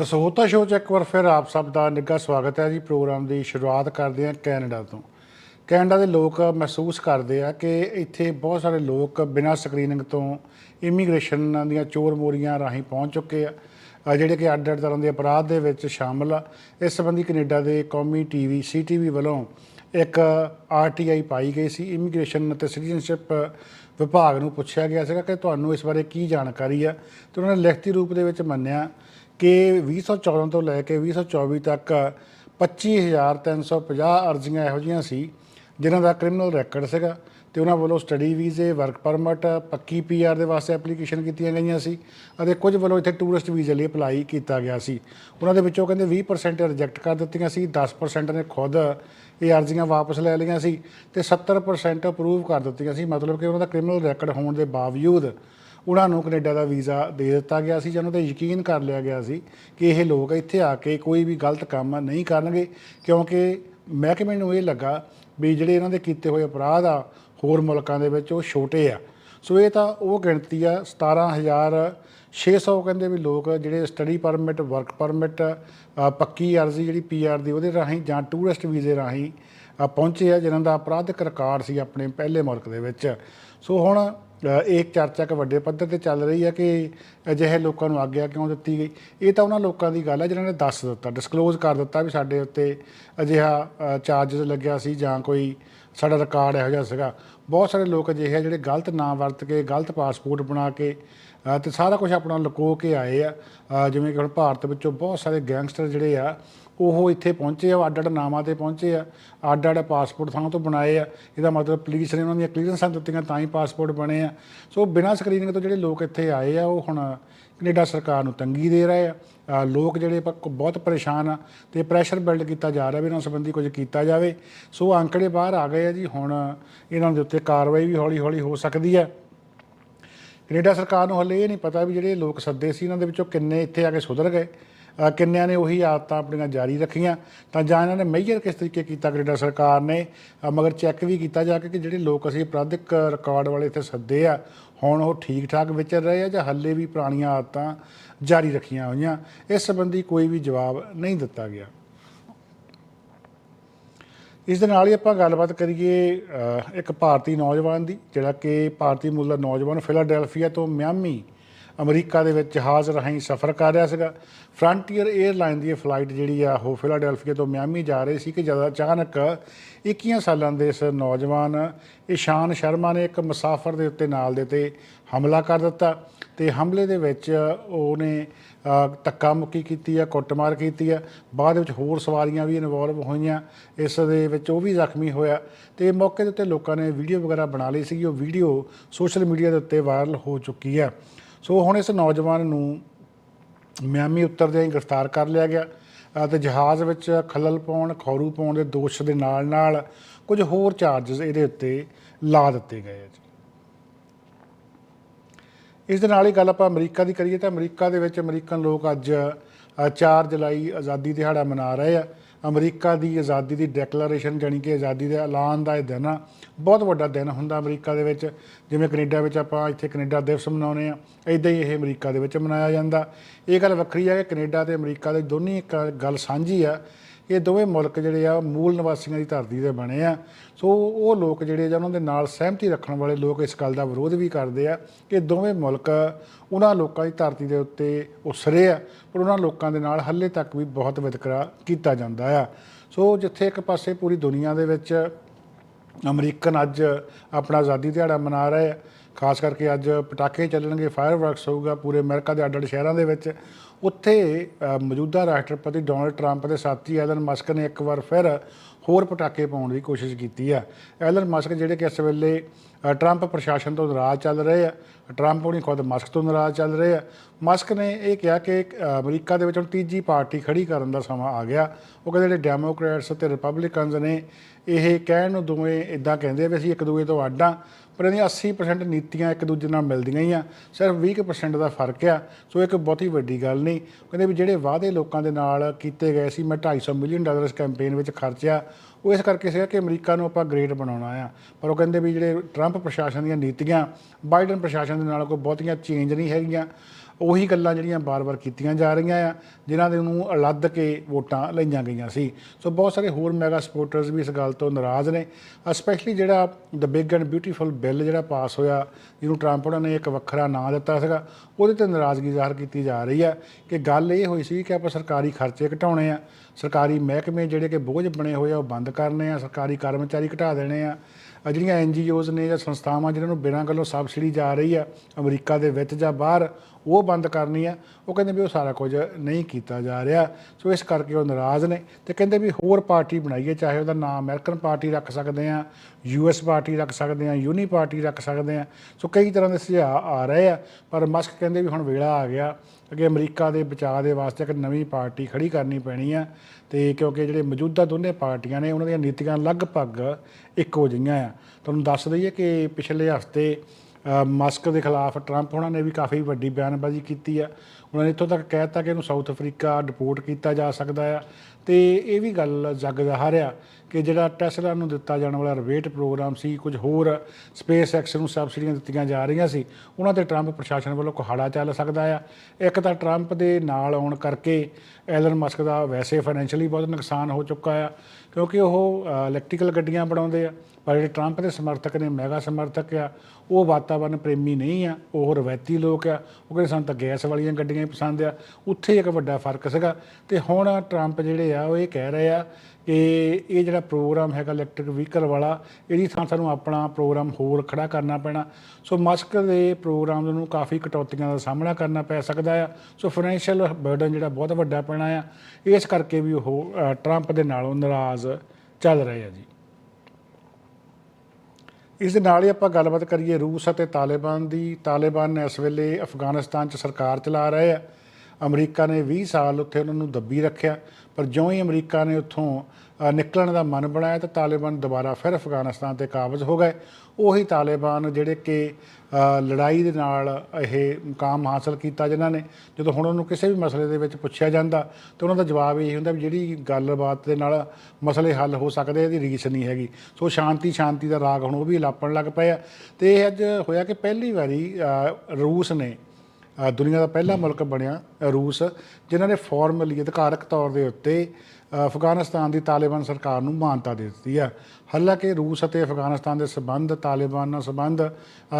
ਦਸੋਤਾ ਸ਼ੋਅ 'ਚ ਇੱਕ ਵਾਰ ਫਿਰ ਆਪ ਸਭ ਦਾ ਨਿੱਘਾ ਸਵਾਗਤ ਹੈ ਜੀ ਪ੍ਰੋਗਰਾਮ ਦੀ ਸ਼ੁਰੂਆਤ ਕਰਦੇ ਹਾਂ ਕੈਨੇਡਾ ਤੋਂ। ਕੈਨੇਡਾ ਦੇ ਲੋਕ ਮਹਿਸੂਸ ਕਰਦੇ ਆ ਕਿ ਇੱਥੇ ਬਹੁਤ ਸਾਰੇ ਲੋਕ ਬਿਨਾਂ ਸਕਰੀਨਿੰਗ ਤੋਂ ਇਮੀਗ੍ਰੇਸ਼ਨ ਦੀਆਂ ਚੋਰ ਮੋਰੀਆਂ ਰਾਹੀਂ ਪਹੁੰਚ ਚੁੱਕੇ ਆ। ਅ, ਜਿਹੜੇ ਕਿ ਅੱਡ ਅੱਡ ਤਰ੍ਹਾਂ ਦੇ ਅਪਰਾਧ ਦੇ ਵਿੱਚ ਸ਼ਾਮਲ ਆ। ਇਸ ਸੰਬੰਧੀ ਕੈਨੇਡਾ ਦੇ ਕੌਮੀ ਟੀਵੀ ਸੀਟੀਵੀ ਵੱਲੋਂ ਇੱਕ ਆਰਟੀਆਈ ਪਾਈ ਗਈ ਸੀ। ਇਮੀਗ੍ਰੇਸ਼ਨ ਅਤੇ ਸਿਟੀਜ਼ਨਸ਼ਿਪ ਵਿਭਾਗ ਨੂੰ ਪੁੱਛਿਆ ਗਿਆ ਸੀਗਾ ਕਿ ਤੁਹਾਨੂੰ ਇਸ ਬਾਰੇ ਕੀ ਜਾਣਕਾਰੀ ਆ? ਤੇ ਉਹਨਾਂ ਨੇ ਲਿਖਤੀ ਰੂਪ ਦੇ ਵਿੱਚ ਮੰਨਿਆ ਕਿ 2014 ਤੋਂ ਲੈ ਕੇ 2024 ਤੱਕ 25350 ਅਰਜ਼ੀਆਂ ਇਹੋ ਜਿਹੀਆਂ ਸੀ, ਜਿਨ੍ਹਾਂ ਦਾ ਕ੍ਰਿਮੀਨਲ ਰੈਕੋਰਡ ਸੀਗਾ ਤੇ ਉਹਨਾਂ ਵੱਲੋਂ ਸਟੱਡੀ ਵੀਜ਼ੇ ਵਰਕ ਪਰਮਿਟ ਪੱਕੀ ਪੀਆਰ ਦੇ ਵਾਸਤੇ ਐਪਲੀਕੇਸ਼ਨ ਕੀਤੀਆਂ ਗਈਆਂ ਸੀ ਅਤੇ ਕੁਝ ਵੱਲੋਂ ਇੱਥੇ ਟੂਰਿਸਟ ਵੀਜ਼ੇ ਲਈ ਅਪਲਾਈ ਕੀਤਾ ਗਿਆ ਸੀ। ਉਹਨਾਂ ਦੇ ਵਿੱਚੋਂ ਕਹਿੰਦੇ 20% ਰਿਜੈਕਟ ਕਰ ਦਿੱਤੀਆਂ ਸੀ 10% ਨੇ ਖੁਦ ਇਹ ਅਰਜ਼ੀਆਂ ਵਾਪਸ ਲੈ ਲਈਆਂ ਸੀ ਤੇ 70% ਅਪਰੂਵ ਕਰ ਦਿੱਤੀਆਂ ਸੀ, ਮਤਲਬ ਕਿ ਉਹਨਾਂ ਦਾ ਕ੍ਰਿਮੀਨਲ ਰੈਕੋਰਡ ਹੋਣ ਦੇ ਬਾਵਜੂਦ ਉਹਨਾਂ ਨੂੰ ਕੈਨੇਡਾ ਦਾ ਵੀਜ਼ਾ ਦੇ ਦਿੱਤਾ ਗਿਆ ਸੀ ਜਿਹਨਾਂ ਤੇ ਯਕੀਨ ਕਰ ਲਿਆ ਗਿਆ ਸੀ ਕਿ ਇਹ ਲੋਕ ਇੱਥੇ ਆ ਕੇ ਕੋਈ ਵੀ ਗਲਤ ਕੰਮ ਨਹੀਂ ਕਰਨਗੇ, ਕਿਉਂਕਿ ਮਹਿਕਮੇ ਨੂੰ ਇਹ ਲੱਗਾ ਵੀ ਜਿਹੜੇ ਇਹਨਾਂ ਦੇ ਕੀਤੇ ਹੋਏ ਅਪਰਾਧ ਆ, ਹੋਰ ਮੁਲਕਾਂ ਦੇ ਵਿੱਚ ਉਹ ਛੋਟੇ ਆ। ਸੋ ਇਹ ਤਾਂ ਉਹ ਗਿਣਤੀ ਆ 17600 ਕਹਿੰਦੇ ਵੀ ਲੋਕ ਜਿਹੜੇ ਸਟੱਡੀ ਪਰਮਿਟ ਵਰਕ ਪਰਮਿਟ ਪੱਕੀ ਅਰਜ਼ੀ ਜਿਹੜੀ ਪੀਆਰ ਦੀ ਉਹਦੇ ਰਾਹੀਂ ਜਾਂ ਟੂਰਿਸਟ ਵੀਜ਼ੇ ਰਾਹੀਂ ਪਹੁੰਚੇ ਆ, ਜਿਨ੍ਹਾਂ ਦਾ ਅਪਰਾਧਿਕ ਰਿਕਾਰਡ ਸੀ ਆਪਣੇ ਪਹਿਲੇ ਮੁਲਕ ਦੇ ਵਿੱਚ। ਸੋ ਹੁਣ ਇਹ ਚਰਚਾ ਇੱਕ ਵੱਡੇ ਪੱਧਰ ਤੇ ਚੱਲ ਰਹੀ ਹੈ ਕਿ ਅਜਿਹੇ ਲੋਕਾਂ ਨੂੰ ਆਗਿਆ ਕਿਉਂ ਦਿੱਤੀ ਗਈ? ਇਹ ਤਾਂ ਉਹਨਾਂ ਲੋਕਾਂ ਦੀ ਗੱਲ ਹੈ ਜਿਨ੍ਹਾਂ ਨੇ ਦੱਸ ਦਿੱਤਾ ਡਿਸਕਲੋਜ਼ ਕਰ ਦਿੱਤਾ ਵੀ ਸਾਡੇ ਉੱਤੇ ਅਜਿਹਾ ਚਾਰजेस ਲੱਗਿਆ ਸੀ ਜਾਂ ਕੋਈ ਸਾਡਾ ਰਿਕਾਰਡ ਇਹੋ ਜਿਹਾ ਸੀਗਾ। ਬਹੁਤ ਸਾਰੇ ਲੋਕ ਅਜਿਹੇ ਆ ਜਿਹੜੇ ਗਲਤ ਨਾਂ ਵਰਤ ਕੇ ਗਲਤ ਪਾਸਪੋਰਟ ਬਣਾ ਕੇ ਅ, ਤੇ ਸਾਰਾ ਕੁਝ ਆਪਣਾ ਲੁਕੋ ਕੇ ਆਏ ਆ। ਜਿਵੇਂ ਕਿ ਹੁਣ ਭਾਰਤ ਵਿੱਚੋਂ ਬਹੁਤ ਸਾਰੇ ਗੈਂਗਸਟਰ ਜਿਹੜੇ ਆ ਉਹ ਇੱਥੇ ਪਹੁੰਚੇ ਆ ਅੱਡ ਅੱਡ ਨਾਮਾਂ ਤੇ ਪਹੁੰਚੇ ਆ ਅੱਡ ਅੱਡ ਪਾਸਪੋਰਟ ਥਾਂ ਤੋਂ ਬਣਾਏ ਆ। ਇਹਦਾ ਮਤਲਬ ਪੁਲਿਸ ਨੇ ਉਹਨਾਂ ਦੀਆਂ ਕਲੀਅਰੈਂਸਾਂ ਦਿੱਤੀਆਂ ਤਾਂ ਹੀ ਪਾਸਪੋਰਟ ਬਣੇ ਆ। ਸੋ ਬਿਨਾਂ ਸਕਰੀਨਿੰਗ ਤੋਂ ਜਿਹੜੇ ਲੋਕ ਇੱਥੇ ਆਏ ਆ, ਉਹ ਹੁਣ ਕੈਨੇਡਾ ਸਰਕਾਰ ਨੂੰ ਤੰਗੀ ਦੇ ਰਹੇ ਆ। ਲੋਕ ਜਿਹੜੇ ਬਹੁਤ ਪਰੇਸ਼ਾਨ ਆ ਤੇ ਪ੍ਰੈਸ਼ਰ ਬਿਲਡ ਕੀਤਾ ਜਾ ਰਿਹਾ ਵੀ ਇਹਨਾਂ ਸੰਬੰਧੀ ਕੁਝ ਕੀਤਾ ਜਾਵੇ। ਸੋ ਅੰਕੜੇ ਬਾਹਰ ਆ ਗਏ ਆ ਜੀ, ਹੁਣ ਇਹਨਾਂ ਦੇ ਉੱਤੇ ਕਾਰਵਾਈ ਵੀ ਹੌਲੀ ਹੌਲੀ ਹੋ ਸਕਦੀ ਹੈ ਕੈਨੇਡਾ ਸਰਕਾਰ ਨੂੰ ਹਲੇ ਇਹ ਨਹੀਂ ਪਤਾ ਵੀ ਜਿਹੜੇ ਲੋਕ ਸੱਦੇ ਸੀ, ਇਹਨਾਂ ਦੇ ਵਿੱਚੋਂ ਕਿੰਨੇ ਇੱਥੇ ਆ ਕੇ ਸੁਧਰ ਗਏ। ਕਿੰਨਿਆਂ ਨੇ ਉਹੀ ਆਦਤਾਂ ਆਪਣੀਆਂ ਜਾਰੀ ਰੱਖੀਆਂ? ਤਾਂ ਜਾਂ ਇਹਨਾਂ ਨੇ ਮੇਜਰ ਕਿਸ ਤਰੀਕੇ ਕੀਤਾ? ਕੈਨੇਡਾ ਸਰਕਾਰ ਨੇ ਮਗਰ ਚੈੱਕ ਵੀ ਕੀਤਾ ਜਾ ਕੇ ਕਿ ਜਿਹੜੇ ਲੋਕ ਅਸੀਂ ਅਪਰਾਧਿਕ ਰਿਕਾਰਡ ਵਾਲੇ ਇੱਥੇ ਸੱਦੇ ਆ, ਹੁਣ ਉਹ ਠੀਕ ਠਾਕ ਵਿਚਰ ਰਹੇ ਆ ਜਾਂ ਹੱਲੇ ਵੀ ਪੁਰਾਣੀਆਂ ਆਦਤਾਂ ਜਾਰੀ ਰੱਖੀਆਂ ਹੋਈਆਂ? ਇਸ ਸੰਬੰਧੀ ਕੋਈ ਵੀ ਜਵਾਬ ਨਹੀਂ ਦਿੱਤਾ ਗਿਆ। ਇਸ ਦੇ ਨਾਲ ਹੀ ਆਪਾਂ ਗੱਲਬਾਤ ਕਰੀਏ ਇੱਕ ਭਾਰਤੀ ਨੌਜਵਾਨ ਦੀ, ਜਿਹੜਾ ਕਿ ਭਾਰਤੀ ਮੂਲ ਦਾ ਨੌਜਵਾਨ ਫਿਲਾਡੈਲਫੀਆ ਤੋਂ ਮਿਆਮੀ ਅਮਰੀਕਾ ਦੇ ਵਿੱਚ ਜਹਾਜ਼ ਰਾਹੀਂ ਸਫ਼ਰ ਕਰ ਰਿਹਾ ਸੀਗਾ। ਫਰੰਟੀਅਰ 에ਅਰਲਾਈਨ ਦੀ ਫਲਾਈਟ ਜਿਹੜੀ ਆ ਉਹ ਫਿਲਾਡੈਲਫੀਆ ਤੋਂ ਮਿਆਮੀ ਜਾ ਰਹੀ ਸੀ ਕਿ ਜਦ ਅਚਾਨਕ 21 ਸਾਲਾਂ ਦੇ ਇਸ ਨੌਜਵਾਨ ਇਸ਼ਾਨ ਸ਼ਰਮਾ ਨੇ ਇੱਕ ਮੁਸਾਫਰ ਦੇ ਉੱਤੇ ਨਾਲ ਦੇ ਤੇ ਹਮਲਾ ਕਰ ਦਿੱਤਾ ਤੇ ਹਮਲੇ ਦੇ ਵਿੱਚ ਉਹਨੇ ਅ, ਧੱਕਾ ਮੁੱਕੀ ਕੀਤੀ ਆ ਕੁੱਟਮਾਰ ਕੀਤੀ ਆ। ਬਾਅਦ ਵਿੱਚ ਹੋਰ ਸਵਾਰੀਆਂ ਵੀ ਇਨਵੋਲਵ ਹੋਈਆਂ। ਇਸ ਦੇ ਵਿੱਚ ਉਹ ਵੀ ਜ਼ਖਮੀ ਹੋਇਆ ਤੇ ਮੌਕੇ ਦੇ ਉੱਤੇ ਲੋਕਾਂ ਨੇ ਵੀਡੀਓ ਵਗੈਰਾ ਬਣਾ ਲਈ ਸੀ ਉਹ ਵੀਡੀਓ ਸੋਸ਼ਲ ਮੀਡੀਆ ਦੇ ਉੱਤੇ ਵਾਇਰਲ ਹੋ ਚੁੱਕੀ ਆ। ਸੋ ਹੁਣ ਇਸ ਨੌਜਵਾਨ ਨੂੰ ਮਿਆਮੀ ਉਤਰਦਿਆਂ ਹੀ ਗ੍ਰਿਫਤਾਰ ਕਰ ਲਿਆ ਗਿਆ। ਅ, ਤੇ ਜਹਾਜ਼ ਵਿੱਚ ਖਲਲ ਪਾਉਣ ਖੌਰੂ ਪਾਉਣ ਦੇ ਦੋਸ਼ ਦੇ ਨਾਲ ਨਾਲ ਕੁਝ ਹੋਰ ਚਾਰजेस ਇਹਦੇ ਉੱਤੇ ਲਾ ਦਿੱਤੇ ਗਏ ਜੀ ਇਸ ਦੇ ਨਾਲ ਹੀ ਗੱਲ ਆਪਾਂ ਅਮਰੀਕਾ ਦੀ ਕਰੀਏ ਤਾਂ ਅਮਰੀਕਾ ਦੇ ਵਿੱਚ ਅਮਰੀਕਨ ਲੋਕ ਅੱਜ ਅ, 4 ਜੁਲਾਈ ਆਜ਼ਾਦੀ ਦਿਹਾੜਾ ਮਨਾ ਰਹੇ ਆ। ਅਮਰੀਕਾ ਦੀ ਆਜ਼ਾਦੀ ਦੀ ਡੈਕਲੇਰੇਸ਼ਨ ਜਾਣੀ ਕਿ ਆਜ਼ਾਦੀ ਦੇ ਐਲਾਨ ਦਾ ਇਹ ਦਿਨ ਆ, ਬਹੁਤ ਵੱਡਾ ਦਿਨ ਹੁੰਦਾ ਅਮਰੀਕਾ ਦੇ ਵਿੱਚ। ਜਿਵੇਂ ਕੈਨੇਡਾ ਵਿੱਚ ਆਪਾਂ ਇੱਥੇ ਕੈਨੇਡਾ ਦਿਵਸ ਮਨਾਉਂਦੇ ਆ ਇਦਾਂ ਹੀ ਇਹ ਅਮਰੀਕਾ ਦੇ ਵਿੱਚ ਮਨਾਇਆ ਜਾਂਦਾ। ਇਹ ਗੱਲ ਵੱਖਰੀ ਹੈ ਕਿ ਕੈਨੇਡਾ ਤੇ ਅਮਰੀਕਾ ਦੇ ਦੋਨੇ ਇੱਕ ਗੱਲ ਸਾਂਝੀ ਆ ਇਹ ਦੋਵੇਂ ਮੁਲਕ ਜਿਹੜੇ ਆ, ਮੂਲ ਨਿਵਾਸੀਆਂ ਦੀ ਧਰਤੀ ਦੇ ਬਣੇ ਆ। ਸੋ ਉਹ ਲੋਕ ਜਿਹੜੇ ਜਾਂ ਉਹਨਾਂ ਦੇ ਨਾਲ ਸਹਿਮਤੀ ਰੱਖਣ ਵਾਲੇ ਲੋਕ ਇਸ ਗੱਲ ਦਾ ਵਿਰੋਧ ਵੀ ਕਰਦੇ ਆ ਕਿ ਦੋਵੇਂ ਮੁਲਕ ਉਹਨਾਂ ਲੋਕਾਂ ਦੀ ਧਰਤੀ ਦੇ ਉੱਤੇ ਉਸਰੇ ਆ, ਪਰ ਉਹਨਾਂ ਲੋਕਾਂ ਦੇ ਨਾਲ ਹੱਲੇ ਤੱਕ ਵੀ ਬਹੁਤ ਵਿਤਕਰਾ ਕੀਤਾ ਜਾਂਦਾ ਆ। ਸੋ ਜਿੱਥੇ ਇੱਕ ਪਾਸੇ ਪੂਰੀ ਦੁਨੀਆ ਦੇ ਵਿੱਚ ਅਮਰੀਕਨ ਅੱਜ ਆਪਣਾ ਆਜ਼ਾਦੀ ਦਿਹਾੜਾ ਮਨਾ ਰਹੇ ਆ, ਖਾਸ ਕਰਕੇ ਅੱਜ ਪਟਾਕੇ ਚੱਲਣਗੇ ਫਾਇਰਵਰਕਸ ਹੋਊਗਾ, ਪੂਰੇ ਅਮਰੀਕਾ ਦੇ ਅੱਡ-ਅੱਡ ਸ਼ਹਿਰਾਂ ਦੇ ਵਿੱਚ ਉੱਥੇ ਮੌਜੂਦਾ ਰਾਸ਼ਟਰਪਤੀ ਡੋਨਲਡ ਟਰੰਪ ਦੇ ਸਾਥੀ ਐਲਨ ਮਸਕ ਨੇ ਇੱਕ ਵਾਰ ਫਿਰ ਹੋਰ ਪਟਾਕੇ ਪਾਉਣ ਦੀ ਕੋਸ਼ਿਸ਼ ਕੀਤੀ ਆ। ਐਲਨ ਮਸਕ ਜਿਹੜੇ ਕਿ ਇਸ ਵੇਲੇ ਟਰੰਪ ਪ੍ਰਸ਼ਾਸਨ ਤੋਂ ਨਾਰਾਜ਼ ਚੱਲ ਰਹੇ ਆ, ਟਰੰਪ ਉਹਨੇ ਖੁਦ ਮਸਕ ਤੋਂ ਨਾਰਾਜ਼ ਚੱਲ ਰਹੇ ਆ। ਮਸਕ ਨੇ ਇਹ ਕਿਹਾ ਕਿ ਅਮਰੀਕਾ ਦੇ ਵਿੱਚ ਹੁਣ ਤੀਜੀ ਪਾਰਟੀ ਖੜੀ ਕਰਨ ਦਾ ਸਮਾਂ ਆ ਗਿਆ। ਉਹ ਕਹਿੰਦੇ ਜਿਹੜੇ ਡੈਮੋਕ੍ਰੈਟਸ ਤੇ ਰਿਪਬਲਿਕਨਸ ਨੇ ਇਹ ਕਹਿਣ ਨੂੰ ਦੋਵੇਂ ਇਦਾਂ ਕਹਿੰਦੇ ਵੀ ਅਸੀਂ ਇੱਕ ਦੂਜੇ ਤੋਂ ਅੱਡ ਆ ਪਰ ਇਹਦੀਆਂ 80% ਨੀਤੀਆਂ ਇੱਕ ਦੂਜੇ ਨਾਲ ਮਿਲਦੀਆਂ ਹੀ ਆ। ਸਿਰਫ 20% ਦਾ ਫ਼ਰਕ ਆ, ਸੋ ਇੱਕ ਬਹੁਤੀ ਵੱਡੀ ਗੱਲ ਨਹੀਂ। ਕਹਿੰਦੇ ਵੀ ਜਿਹੜੇ ਵਾਅਦੇ ਲੋਕਾਂ ਦੇ ਨਾਲ ਕੀਤੇ ਗਏ ਸੀ, ਮੈਂ 250 ਮਿਲੀਅਨ ਡਾਲਰ ਇਸ ਕੈਂਪੇਨ ਵਿੱਚ ਖਰਚਿਆ, ਉਹ ਇਸ ਕਰਕੇ ਸੀਗਾ ਕਿ ਅਮਰੀਕਾ ਨੂੰ ਆਪਾਂ ਗ੍ਰੇਟ ਬਣਾਉਣਾ ਆ। ਪਰ ਉਹ ਕਹਿੰਦੇ ਵੀ ਜਿਹੜੇ ਟਰੰਪ ਪ੍ਰਸ਼ਾਸਨ ਦੀਆਂ ਨੀਤੀਆਂ ਬਾਈਡਨ ਪ੍ਰਸ਼ਾਸਨ ਦੇ ਨਾਲ ਕੋਈ ਬਹੁਤੀਆਂ ਚੇਂਜ ਨਹੀਂ ਹੈਗੀਆਂ। ਉਹੀ ਗੱਲਾਂ ਜਿਹੜੀਆਂ ਬਾਰ-ਬਾਰ ਕੀਤੀਆਂ ਜਾ ਰਹੀਆਂ ਆ, ਜਿਨ੍ਹਾਂ ਦੇ ਨੂੰ ਅਲੱਦ ਕੇ ਵੋਟਾਂ ਲਈਆਂ ਗਈਆਂ ਸੀ। ਸੋ ਬਹੁਤ ਸਾਰੇ ਹੋਰ ਮੈਗਾ ਸਪੋਰਟਰਸ ਵੀ ਇਸ ਗੱਲ ਤੋਂ ਨਾਰਾਜ਼ ਨੇ ਸਪੈਸ਼ਲੀ ਜਿਹੜਾ the big and beautiful bill ਜਿਹੜਾ ਪਾਸ ਹੋਇਆ, ਜਿਹਨੂੰ ਟਰੰਪ ਉਹਨਾਂ ਨੇ ਇੱਕ ਵੱਖਰਾ ਨਾਂ ਦਿੱਤਾ ਸੀਗਾ, ਉਹਦੇ ਤੇ ਨਾਰਾਜ਼ਗੀ ਜ਼ਾਹਰ ਕੀਤੀ ਜਾ ਰਹੀ ਆ ਕਿ ਗੱਲ ਇਹ ਹੋਈ ਸੀ ਕਿ ਆਪਾਂ ਸਰਕਾਰੀ ਖਰਚੇ ਘਟਾਉਣੇ ਆ, ਸਰਕਾਰੀ ਮਹਿਕਮੇ ਜਿਹੜੇ ਕਿ ਬੋਝ ਬਣੇ ਹੋਏ ਆ, ਉਹ ਬੰਦ ਕਰਨੇ ਆ, ਸਰਕਾਰੀ ਕਰਮਚਾਰੀ ਘਟਾ ਦੇਣੇ ਆ। ਜਿਹੜੀਆਂ ਐਨ ਜੀ ਓਜ਼ ਨੇ ਜਾਂ ਸੰਸਥਾਵਾਂ ਜਿਹਨਾਂ ਨੂੰ ਬਿਨਾਂ ਗੱਲੋਂ ਸਬਸਿਡੀ ਜਾ ਰਹੀ ਆ ਅਮਰੀਕਾ ਦੇ ਵਿੱਚ ਜਾਂ ਬਾਹਰ, ਉਹ ਬੰਦ ਕਰਨੀ ਆ। ਉਹ ਕਹਿੰਦੇ ਵੀ ਉਹ ਸਾਰਾ ਕੁਝ ਨਹੀਂ ਕੀਤਾ ਜਾ ਰਿਹਾ। ਸੋ ਇਸ ਕਰਕੇ ਉਹ ਨਾਰਾਜ਼ ਨੇ ਤੇ ਕਹਿੰਦੇ ਵੀ ਹੋਰ ਪਾਰਟੀ ਬਣਾਈਏ, ਚਾਹੇ ਉਹਦਾ ਨਾਮ ਅਮਰੀਕਨ ਪਾਰਟੀ ਰੱਖ ਸਕਦੇ ਆ ਯੂਐਸ ਪਾਰਟੀ ਰੱਖ ਸਕਦੇ ਆ ਯੂਨੀ ਪਾਰਟੀ ਰੱਖ ਸਕਦੇ ਆ ਸੋ ਕਈ ਤਰ੍ਹਾਂ ਦੇ ਸੁਝਾਅ ਆ ਰਹੇ ਆ, ਪਰ ਮਸਕ ਕਹਿੰਦੇ ਵੀ ਹੁਣ ਵੇਲਾ ਆ ਗਿਆ। ਕਿ ਅਮਰੀਕਾ ਦੇ ਬਚਾਅ ਦੇ ਵਾਸਤੇ ਇੱਕ ਨਵੀਂ ਪਾਰਟੀ ਖੜੀ ਕਰਨੀ ਪੈਣੀ ਆ ਤੇ ਕਿਉਂਕਿ ਜਿਹੜੇ ਮੌਜੂਦਾ ਦੋਨੇ ਪਾਰਟੀਆਂ ਨੇ, ਉਹਨਾਂ ਦੀਆਂ ਨੀਤੀਆਂ ਲਗਭਗ ਇੱਕੋ ਜਿਹੀਆਂ ਆ। ਤੁਹਾਨੂੰ ਦੱਸ ਦਈਏ ਕਿ ਪਿਛਲੇ ਹਫ਼ਤੇ ਮਸਕ ਦੇ ਖਿਲਾਫ ਟਰੰਪ ਉਹਨਾਂ ਨੇ ਵੀ ਕਾਫੀ ਵੱਡੀ ਬਿਆਨਬਾਜ਼ੀ ਕੀਤੀ ਆ। ਉਹਨਾਂ ਨੇ ਇੱਥੋਂ ਤੱਕ ਕਹਿ ਦਿੱਤਾ ਕਿ ਇਹਨੂੰ ਸਾਊਥ ਅਫਰੀਕਾ ਡਿਪੋਰਟ ਕੀਤਾ ਜਾ ਸਕਦਾ ਆ। ਤੇ ਇਹ ਵੀ ਗੱਲ ਜੱਗ ਜ਼ਾਹਰ ਆ ਕਿ ਜਿਹੜਾ ਟੈਸਲਾ ਨੂੰ ਦਿੱਤਾ ਜਾਣ ਵਾਲਾ ਰਿਬੇਟ ਪ੍ਰੋਗਰਾਮ ਸੀ, ਕੁਝ ਹੋਰ ਸਪੇਸ ਐਕਸ ਨੂੰ ਸਬਸਿਡੀਆਂ ਦਿੱਤੀਆਂ ਜਾ ਰਹੀਆਂ ਸੀ, ਉਹਨਾਂ ਤੇ ਟਰੰਪ ਪ੍ਰਸ਼ਾਸਨ ਵੱਲੋਂ ਕੁਹਾੜਾ ਚੱਲ ਸਕਦਾ ਆ। ਇੱਕ ਤਾਂ ਟਰੰਪ ਦੇ ਨਾਲ ਆਉਣ ਕਰਕੇ ਐਲਨ ਮਸਕ ਦਾ ਵੈਸੇ ਫਾਈਨੈਂਸ਼ੀਅਲੀ ਬਹੁਤ ਨੁਕਸਾਨ ਹੋ ਚੁੱਕਾ ਆ, ਕਿਉਂਕਿ ਉਹ ਇਲੈਕਟ੍ਰੀਕਲ ਗੱਡੀਆਂ ਬਣਾਉਂਦੇ ਆ, ਪਰ ਜਿਹੜੇ ਟਰੰਪ ਦੇ ਸਮਰਥਕ ਨੇ ਮੈਗਾ ਸਮਰਥਕ ਆ, ਉਹ ਵਾਤਾਵਰਨ ਪ੍ਰੇਮੀ ਨਹੀਂ ਆ, ਉਹ ਰਵਾਇਤੀ ਲੋਕ ਆ, ਉਹ ਕਹਿੰਦੇ ਸਾਨੂੰ ਤਾਂ ਗੈਸ ਵਾਲੀਆਂ ਗੱਡੀਆਂ ਹੀ ਪਸੰਦ ਆ, ਉੱਥੇ ਇੱਕ ਵੱਡਾ ਫ਼ਰਕ ਸੀਗਾ। ਤੇ ਹੁਣ ਟਰੰਪ ਜਿਹੜੇ ਆ ਉਹ ਇਹ ਕਹਿ ਰਹੇ ਆ ਕਿ ਇਹ ਜਿਹੜਾ ਪ੍ਰੋਗਰਾਮ ਹੈਗਾ ਇਲੈਕਟ੍ਰਿਕ ਵਹੀਕਲ ਵਾਲਾ, ਇਹਦੀ ਥਾਂ ਸਾਨੂੰ ਆਪਣਾ ਪ੍ਰੋਗਰਾਮ ਹੋਰ ਖੜਾ ਕਰਨਾ ਪੈਣਾ। ਸੋ ਮਸਕ ਦੇ ਪ੍ਰੋਗਰਾਮ ਨੂੰ ਕਾਫੀ ਕਟੌਤੀਆਂ ਦਾ ਸਾਹਮਣਾ ਕਰਨਾ ਪੈ ਸਕਦਾ ਆ। ਸੋ ਫਾਈਨੈਂਸ਼ੀਅਲ ਬਰਡਨ ਜਿਹੜਾ ਬਹੁਤ ਵੱਡਾ ਪੈਣਾ ਆ। ਇਸ ਕਰਕੇ ਵੀ ਉਹ ਟਰੰਪ ਦੇ ਨਾਲੋਂ ਨਾਰਾਜ਼ ਚੱਲ ਰਹੇ ਆ ਜੀ। ਇਸ ਦੇ ਨਾਲ ਹੀ ਆਪਾਂ ਗੱਲਬਾਤ ਕਰੀਏ ਰੂਸ ਅਤੇ ਤਾਲਿਬਾਨ ਦੀ। ਤਾਲਿਬਾਨ ਇਸ ਵੇਲੇ ਅਫਗਾਨਿਸਤਾਨ 'ਚ ਸਰਕਾਰ ਚਲਾ ਰਹੇ ਆ। ਅਮਰੀਕਾ ਨੇ 20 ਸਾਲ ਉੱਥੇ ਉਹਨਾਂ ਨੂੰ ਦੱਬੀ ਰੱਖਿਆ, ਪਰ ਜਿਉਂ ਹੀ ਅਮਰੀਕਾ ਨੇ ਉੱਥੋਂ ਨਿਕਲਣ ਦਾ ਮਨ ਬਣਾਇਆ ਤਾਂ ਤਾਲਿਬਾਨ ਦੁਬਾਰਾ ਫਿਰ ਅਫਗਾਨਿਸਤਾਨ ਤੇ ਕਾਬਜ਼ ਹੋ ਗਏ। ਉਹੀ ਤਾਲਿਬਾਨ ਜਿਹੜੇ ਕਿ ਲੜਾਈ ਦੇ ਨਾਲ ਇਹ ਮੁਕਾਮ ਹਾਸਲ ਕੀਤਾ ਜਿਨ੍ਹਾਂ ਨੇ, ਜਦੋਂ ਹੁਣ ਉਹਨੂੰ ਕਿਸੇ ਵੀ ਮਸਲੇ ਦੇ ਵਿੱਚ ਪੁੱਛਿਆ ਜਾਂਦਾ, ਤਾਂ ਉਹਨਾਂ ਦਾ ਜਵਾਬ ਇਹ ਹੁੰਦਾ ਵੀ ਜਿਹੜੀ ਗੱਲਬਾਤ ਦੇ ਨਾਲ ਮਸਲੇ ਹੱਲ ਹੋ ਸਕਦੇ ਇਹਦੀ ਰੀਸ ਨਹੀਂ ਹੈਗੀ। ਸੋ ਸ਼ਾਂਤੀ ਸ਼ਾਂਤੀ ਦਾ ਰਾਗ ਹੁਣ ਉਹ ਵੀ ਲਾਪਣ ਲੱਗ ਪਿਆ। ਆ ਤੇ ਇਹ ਅੱਜ ਹੋਇਆ ਕਿ ਪਹਿਲੀ ਵਾਰੀ ਰੂਸ ਨੇ ਦੁਨੀਆ ਦਾ ਪਹਿਲਾ ਮੁਲਕ ਬਣਿਆ ਰੂਸ ਜਿਨ੍ਹਾਂ ਨੇ ਫਾਰਮਲੀ ਅਧਿਕਾਰਕ ਤੌਰ ਦੇ ਉੱਤੇ ਅਫਗਾਨਿਸਤਾਨ ਦੀ ਤਾਲਿਬਾਨ ਸਰਕਾਰ ਨੂੰ ਮਾਨਤਾ ਦੇ ਦਿੱਤੀ ਆ। ਹਾਲਾਂਕਿ ਰੂਸ ਅਤੇ ਅਫਗਾਨਿਸਤਾਨ ਦੇ ਸਬੰਧ ਤਾਲਿਬਾਨ ਨਾਲ ਸਬੰਧ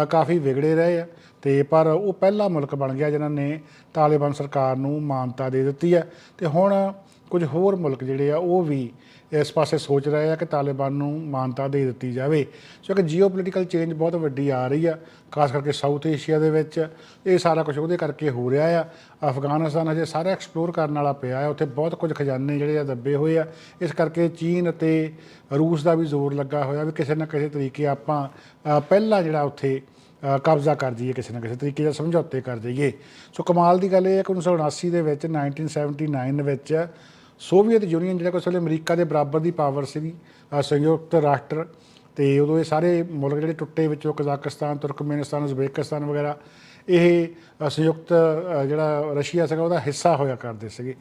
ਕਾਫੀ ਵਿਗੜੇ ਰਹੇ ਆ ਤੇ ਪਰ ਉਹ ਪਹਿਲਾ ਮੁਲਕ ਬਣ ਗਿਆ ਜਿਨ੍ਹਾਂ ਨੇ ਤਾਲਿਬਾਨ ਸਰਕਾਰ ਨੂੰ ਮਾਨਤਾ ਦੇ ਦਿੱਤੀ ਆ। ਤੇ ਹੁਣ ਕੁਝ ਹੋਰ ਮੁਲਕ ਜਿਹੜੇ ਆ ਉਹ ਵੀ ਇਸ ਪਾਸੇ ਸੋਚ ਰਹੇ ਆ ਕਿ ਤਾਲਿਬਾਨ ਨੂੰ ਮਾਨਤਾ ਦੇ ਦਿੱਤੀ ਜਾਵੇ। ਸੋ ਕਿ ਜੀਓਪੋਲਿਟੀਕਲ ਚੇਂਜ ਬਹੁਤ ਵੱਡੀ ਆ ਰਹੀ ਆ, ਖਾਸ ਕਰਕੇ ਸਾਊਥ ਏਸ਼ੀਆ ਦੇ ਵਿੱਚ। ਇਹ ਸਾਰਾ ਕੁਝ ਉਹਦੇ ਕਰਕੇ ਹੋ ਰਿਹਾ ਆ। ਅਫਗਾਨਿਸਤਾਨ ਅਜੇ ਸਾਰਾ ਐਕਸਪਲੋਰ ਕਰਨ ਵਾਲਾ ਪਿਆ ਆ। ਉੱਥੇ ਬਹੁਤ ਕੁਝ ਖਜ਼ਾਨੇ ਜਿਹੜੇ ਆ ਦੱਬੇ ਹੋਏ ਆ। ਇਸ ਕਰਕੇ ਚੀਨ ਅਤੇ ਰੂਸ ਦਾ ਵੀ ਜ਼ੋਰ ਲੱਗਾ ਹੋਇਆ ਵੀ ਕਿਸੇ ਨਾ ਕਿਸੇ ਤਰੀਕੇ ਆਪਾਂ ਪਹਿਲਾਂ ਜਿਹੜਾ ਉੱਥੇ ਕਬਜ਼ਾ ਕਰ ਜਾਈਏ, ਕਿਸੇ ਨਾ ਕਿਸੇ ਤਰੀਕੇ ਦਾ ਸਮਝੌਤੇ ਕਰ ਜਾਈਏ। ਸੋ ਕਮਾਲ ਦੀ ਗੱਲ ਇਹ ਹੈ ਕਿ 1979 ਦੇ ਵਿੱਚ 1979 ਵਿੱਚ ਸੋਵੀਅਤ ਯੂਨੀਅਨ ਜਿਹੜਾ ਉਸ ਵੇਲੇ ਅਮਰੀਕਾ ਦੇ ਬਰਾਬਰ ਦੀ ਪਾਵਰ ਸੀਗੀ ਸੰਯੁਕਤ ਰਾਸ਼ਟਰ ਤੇ ਉਦੋਂ ਇਹ ਸਾਰੇ ਮੁਲਕ ਜਿਹੜੇ ਟੁੱਟੇ ਵਿੱਚੋਂ ਕਜ਼ਾਕਿਸਤਾਨ, ਤੁਰਕਮੇਨਿਸਤਾਨ, ਉਜ਼ਬੇਕਿਸਤਾਨ ਵਗੈਰਾ, ਇਹ ਸੰਯੁਕਤ ਜਿਹੜਾ ਰਸ਼ੀਆ ਸੀਗਾ ਉਹਦਾ ਹਿੱਸਾ ਹੋਇਆ ਕਰਦੇ ਸੀਗੇ।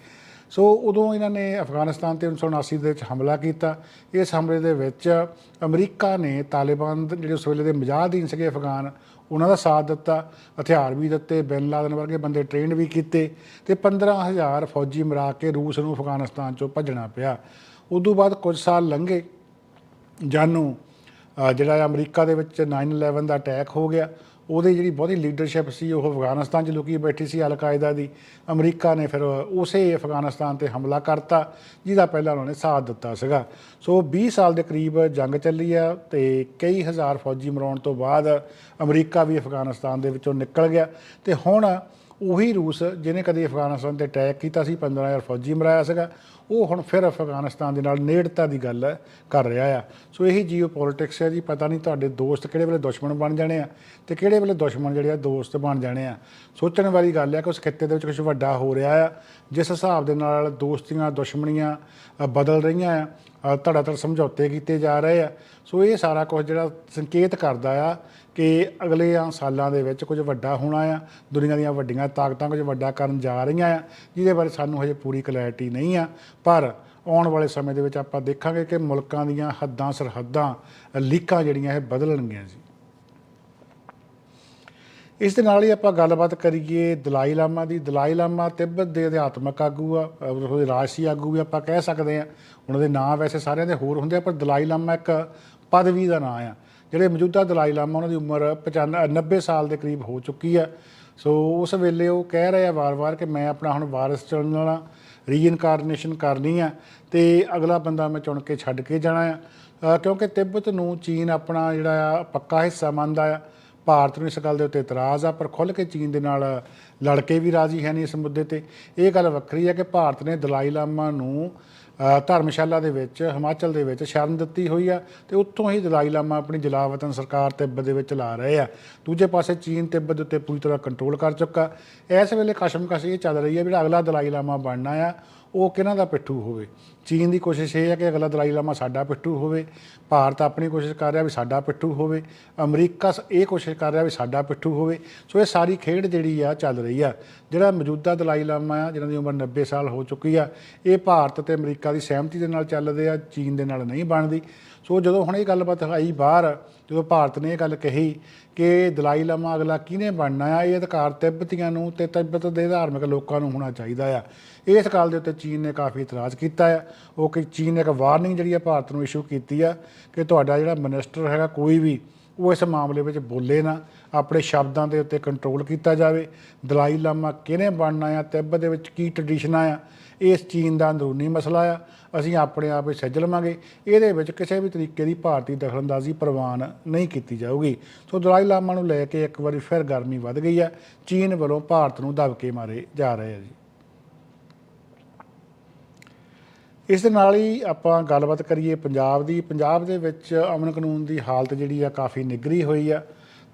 ਸੋ ਉਦੋਂ ਇਹਨਾਂ ਨੇ ਅਫਗਾਨਿਸਤਾਨ ਤੇ 1979 ਦੇ ਵਿੱਚ ਹਮਲਾ ਕੀਤਾ। ਇਸ ਹਮਲੇ ਦੇ ਵਿੱਚ ਅਮਰੀਕਾ ਨੇ ਤਾਲਿਬਾਨ ਜਿਹੜੇ ਉਸ ਵੇਲੇ ਦੇ ਮੁਜਾਹਿਦੀਨ ਸੀਗੇ ਅਫਗਾਨ ਉਹਨਾਂ ਦਾ ਸਾਥ ਦਿੱਤਾ ਹਥਿਆਰ ਵੀ ਦਿੱਤੇ ਬਿਨ ਲਾਦਨ ਵਰਗੇ ਬੰਦੇ ਟ੍ਰੇਨ ਵੀ ਕੀਤੇ ਤੇ 15000 ਫੌਜੀ ਮਰਾ ਕੇ ਰੂਸ ਨੂੰ ਅਫਗਾਨਿਸਤਾਨ ਚੋਂ ਭੱਜਣਾ ਪਿਆ। ਉਦੋਂ ਬਾਅਦ ਕੁਝ ਸਾਲ ਲੰਘੇ ਜਾਨੂੰ ਅ, ਜਿਹੜਾ ਅਮਰੀਕਾ ਦੇ ਵਿੱਚ 9/11 ਦਾ ਅਟੈਕ ਹੋ ਗਿਆ। ਉਹਦੀ ਜਿਹੜੀ ਬਹੁਤੀ ਲੀਡਰਸ਼ਿਪ ਸੀ, ਉਹ ਅਫਗਾਨਿਸਤਾਨ 'ਚ ਲੁਕੀ ਬੈਠੀ ਸੀ ਅਲ ਕਾਇਦਾ ਦੀ। ਅਮਰੀਕਾ ਨੇ ਫਿਰ ਉਸੇ ਅਫਗਾਨਿਸਤਾਨ ਤੇ ਹਮਲਾ ਕਰਤਾ, ਜਿਹਦਾ ਪਹਿਲਾਂ ਉਹਨਾਂ ਨੇ ਸਾਥ ਦਿੱਤਾ ਸੀਗਾ। ਸੋ 20 ਸਾਲ ਦੇ ਕਰੀਬ ਜੰਗ ਚੱਲੀ ਆ ਤੇ ਕਈ ਹਜ਼ਾਰ ਫੌਜੀ ਮਰਾਉਣ ਤੋਂ ਬਾਅਦ ਅਮਰੀਕਾ ਵੀ ਅਫਗਾਨਿਸਤਾਨ ਦੇ ਵਿੱਚੋਂ ਨਿਕਲ ਗਿਆ। ਤੇ ਹੁਣ ਉਹੀ ਰੂਸ ਜਿਹਨੇ ਕਦੇ ਅਫਗਾਨਿਸਤਾਨ ਤੇ ਅਟੈਕ ਕੀਤਾ ਸੀ 15000 ਫੌਜੀ ਮਰਾਇਆ ਸੀਗਾ, ਉਹ ਹੁਣ ਫਿਰ ਅਫਗਾਨਿਸਤਾਨ ਦੇ ਨਾਲ ਨੇੜਤਾ ਦੀ ਗੱਲ ਕਰ ਰਿਹਾ ਆ। ਸੋ ਇਹੀ ਜੀਓ ਪੋਲਿਟਿਕਸ ਹੈ ਜੀ, ਪਤਾ ਨਹੀਂ ਤੁਹਾਡੇ ਦੋਸਤ ਕਿਹੜੇ ਵੇਲੇ ਦੁਸ਼ਮਣ ਬਣ ਜਾਣੇ ਆ ਤੇ ਕਿਹੜੇ ਵੇਲੇ ਦੁਸ਼ਮਣ ਜਿਹੜੇ ਆ ਦੋਸਤ ਬਣ ਜਾਣੇ ਆ। ਸੋਚਣ ਵਾਲੀ ਗੱਲ ਹੈ ਕਿ ਉਸ ਖਿੱਤੇ ਦੇ ਵਿੱਚ ਕੁਝ ਵੱਡਾ ਹੋ ਰਿਹਾ ਆ, ਜਿਸ ਹਿਸਾਬ ਦੇ ਨਾਲ ਦੋਸਤੀਆਂ, ਦੁਸ਼ਮਣੀਆਂ ਬਦਲ ਰਹੀਆਂ ਆ ਧੜਾ ਧੜ ਸਮਝੌਤੇ ਕੀਤੇ ਜਾ ਰਹੇ ਆ। ਸੋ ਇਹ ਸਾਰਾ ਕੁਝ ਜਿਹੜਾ ਸੰਕੇਤ ਕਰਦਾ ਆ ਕਿ ਅਗਲੇ ਆ ਸਾਲਾਂ ਦੇ ਵਿੱਚ ਕੁਝ ਵੱਡਾ ਹੋਣਾ ਆ, ਦੁਨੀਆ ਦੀਆਂ ਵੱਡੀਆਂ ਤਾਕਤਾਂ ਕੁਝ ਵੱਡਾ ਕਰਨ ਜਾ ਰਹੀਆਂ ਆ, ਜਿਹਦੇ ਬਾਰੇ ਸਾਨੂੰ ਹਜੇ ਪੂਰੀ ਕਲੈਰਿਟੀ ਨਹੀਂ ਆ। ਪਰ ਆਉਣ ਵਾਲੇ ਸਮੇਂ ਦੇ ਵਿੱਚ ਆਪਾਂ ਦੇਖਾਂਗੇ ਕਿ ਮੁਲਕਾਂ ਦੀਆਂ ਹੱਦਾਂ, ਸਰਹੱਦਾਂ, ਲੀਕਾਂ ਜਿਹੜੀਆਂ ਇਹ ਬਦਲਣਗੀਆਂ ਜੀ। ਇਸ ਦੇ ਨਾਲ ਹੀ ਆਪਾਂ ਗੱਲਬਾਤ ਕਰੀਏ ਦਲਾਈ ਲਾਮਾ ਦੀ। ਦਲਾਈ ਲਾਮਾ ਤਿੱਬਤ ਦੇ ਅਧਿਆਤਮਕ ਆਗੂ ਆ ਉਹਦੇ ਰਾਜਸੀ ਆਗੂ ਵੀ ਆਪਾਂ ਕਹਿ ਸਕਦੇ ਆ। ਉਹਨਾਂ ਦੇ ਨਾਂ ਵੈਸੇ ਸਾਰਿਆਂ ਦੇ ਹੋਰ ਹੁੰਦੇ ਆ, ਪਰ ਦਲਾਈ ਲਾਮਾ ਇੱਕ ਪਦਵੀ ਦਾ ਨਾਂ ਆ। ਜਿਹੜੇ ਮੌਜੂਦਾ ਦਲਾਈ ਲਾਮਾ ਉਹਨਾਂ ਦੀ ਉਮਰ 95 90 ਸਾਲ ਦੇ ਕਰੀਬ ਹੋ ਚੁੱਕੀ ਆ। ਸੋ ਉਸ ਵੇਲੇ ਉਹ ਕਹਿ ਰਹੇ ਆ ਵਾਰ-ਵਾਰ ਕਿ ਮੈਂ ਆਪਣਾ ਹੁਣ ਵਾਰਿਸ ਚੁਣਨ ਵਾਲਾ ਰੀਇਨਕਾਰਨੇਸ਼ਨ ਕਰਨੀ ਆ ਤੇ ਅਗਲਾ ਬੰਦਾ ਮੈਂ ਚੁਣ ਕੇ ਛੱਡ ਕੇ ਜਾਣਾ ਆ। ਕਿਉਂਕਿ ਤਿੱਬਤ ਨੂੰ ਚੀਨ ਆਪਣਾ ਜਿਹੜਾ ਆ, ਪੱਕਾ ਹਿੱਸਾ ਮੰਨਦਾ ਆ। ਭਾਰਤ ਨੂੰ ਇਸ ਗੱਲ ਦੇ ਉੱਤੇ ਇਤਰਾਜ਼ ਆ, ਪਰ ਖੁੱਲ੍ਹ ਕੇ ਚੀਨ ਦੇ ਨਾਲ ਲੜ ਕੇ ਵੀ ਰਾਜ਼ੀ ਹੈ ਨਹੀਂ ਇਸ ਮੁੱਦੇ ਤੇ। ਇਹ ਗੱਲ ਵੱਖਰੀ ਹੈ ਕਿ ਭਾਰਤ ਨੇ ਦਲਾਈ ਲਾਮਾ ਨੂੰ ਧਰਮਸ਼ਾਲਾ ਦੇ ਵਿੱਚ, ਹਿਮਾਚਲ ਦੇ ਵਿੱਚ ਸ਼ਰਨ ਦਿੱਤੀ ਹੋਈ ਆ ਤੇ ਉੱਥੋਂ ਹੀ ਦਲਾਈ ਲਾਮਾ ਆਪਣੀ ਜਲਾਵਤਨ ਸਰਕਾਰ ਤਿੱਬਤ ਦੇ ਵਿੱਚ ਲਾ ਰਹੇ ਆ। ਦੂਜੇ ਪਾਸੇ ਚੀਨ ਤਿੱਬਤ ਦੇ ਉੱਤੇ ਪੂਰੀ ਤਰ੍ਹਾਂ ਕੰਟਰੋਲ ਕਰ ਚੁੱਕਾ। ਇਸ ਵੇਲੇ ਕਸ਼ਮਕਸ਼ ਇਹ ਚੱਲ ਰਹੀ ਹੈ ਵੀ ਜਿਹੜਾ ਅਗਲਾ ਦਲਾਈ ਲਾਮਾ ਬਣਨਾ ਆ। ਉਹ ਕਿਹਨਾਂ ਦਾ ਪਿੱਠੂ ਹੋਵੇ? ਚੀਨ ਦੀ ਕੋਸ਼ਿਸ਼ ਇਹ ਹੈ ਕਿ ਅਗਲਾ ਦਲਾਈ ਲਾਮਾ ਸਾਡਾ ਪਿੱਠੂ ਹੋਵੇ। ਭਾਰਤ ਆਪਣੀ ਕੋਸ਼ਿਸ਼ ਕਰ ਰਿਹਾ ਵੀ ਸਾਡਾ ਪਿੱਠੂ ਹੋਵੇ। ਅਮਰੀਕਾ ਸ- ਇਹ ਕੋਸ਼ਿਸ਼ ਕਰ ਰਿਹਾ ਵੀ ਸਾਡਾ ਪਿੱਠੂ ਹੋਵੇ। ਸੋ ਇਹ ਸਾਰੀ ਖੇਡ ਜਿਹੜੀ ਆ, ਚੱਲ ਰਹੀ ਆ। ਜਿਹੜਾ ਮੌਜੂਦਾ ਦਲਾਈ ਲਾਮਾ ਆ, ਜਿਹਨਾਂ ਦੀ ਉਮਰ 90 ਸਾਲ ਹੋ ਚੁੱਕੀ ਆ, ਇਹ ਭਾਰਤ ਤੇ ਅਮਰੀਕਾ ਦੀ ਸਹਿਮਤੀ ਦੇ ਨਾਲ ਚੱਲਦੇ ਆ, ਚੀਨ ਦੇ ਨਾਲ ਨਹੀਂ ਬਣਦੀ। ਸੋ ਜਦੋਂ ਹੁਣ ਇਹ ਗੱਲਬਾਤ ਆਈ ਬਾਹਰ, ਜਦੋਂ ਭਾਰਤ ਨੇ ਇਹ ਗੱਲ ਕਹੀ ਕਿ ਦਲਾਈ ਲਾਮਾ ਅਗਲਾ ਕਿਹਨੇ ਬਣਨਾ ਆ, ਇਹ ਅਧਿਕਾਰ ਤਿੱਬਤੀਆਂ ਨੂੰ ਤੇ ਤਿੱਬਤ ਦੇ ਧਾਰਮਿਕ ਲੋਕਾਂ ਨੂੰ ਹੋਣਾ ਚਾਹੀਦਾ ਆ। ਇਸ ਗੱਲ ਦੇ ਉੱਤੇ ਚੀਨ ਨੇ ਕਾਫੀ ਇਤਰਾਜ਼ ਕੀਤਾ ਆ। ਉਹ ਕਿ ਚੀਨ ਨੇ ਇੱਕ ਵਾਰਨਿੰਗ ਜਿਹੜੀ ਆ ਭਾਰਤ ਨੂੰ ਇਸ਼ੂ ਕੀਤੀ ਆ ਕਿ ਤੁਹਾਡਾ ਜਿਹੜਾ ਮਿਨਿਸਟਰ ਹੈਗਾ ਕੋਈ ਵੀ, ਉਹ ਇਸ ਮਾਮਲੇ ਵਿੱਚ ਬੋਲੇ ਨਾ। ਆਪਣੇ ਸ਼ਬਦਾਂ ਦੇ ਉੱਤੇ ਕੰਟਰੋਲ ਕੀਤਾ ਜਾਵੇ। ਦਲਾਈ ਲਾਮਾ ਕਿਹਨੇ ਬਣਨਾ ਆ ਤਿੱਬਤ ਦੇ ਵਿੱਚ ਕੀ ਟ੍ਰੈਡੀਸ਼ਨਾਂ ਆ? ਇਸ ਚੀਨ ਦਾ ਅੰਦਰੂਨੀ ਮਸਲਾ ਆ। ਅਸੀਂ ਆਪਣੇ ਆਪ ਹੀ ਸੱਜ ਲਵਾਂਗੇ। ਇਹਦੇ ਵਿੱਚ ਕਿਸੇ ਵੀ ਤਰੀਕੇ ਦੀ ਭਾਰਤੀ ਦਖਲਅੰਦਾਜ਼ੀ ਪ੍ਰਵਾਨ ਨਹੀਂ ਕੀਤੀ ਜਾਊਗੀ। ਸੋ ਦਲਾਈ ਲਾਮਾ ਨੂੰ ਲੈ ਕੇ ਇੱਕ ਵਾਰੀ ਫਿਰ ਗਰਮੀ ਵੱਧ ਗਈ ਆ। ਚੀਨ ਵੱਲੋਂ ਭਾਰਤ ਨੂੰ ਦਬਕੇ ਮਾਰੇ ਜਾ ਰਹੇ ਆ ਜੀ। ਇਸ ਦੇ ਨਾਲ ਹੀ ਆਪਾਂ ਗੱਲਬਾਤ ਕਰੀਏ ਪੰਜਾਬ ਦੀ। ਪੰਜਾਬ ਦੇ ਵਿੱਚ ਅਮਨ ਕਾਨੂੰਨ ਦੀ ਹਾਲਤ ਜਿਹੜੀ ਆ ਕਾਫੀ ਨਿਗਰੀ ਹੋਈ ਆ।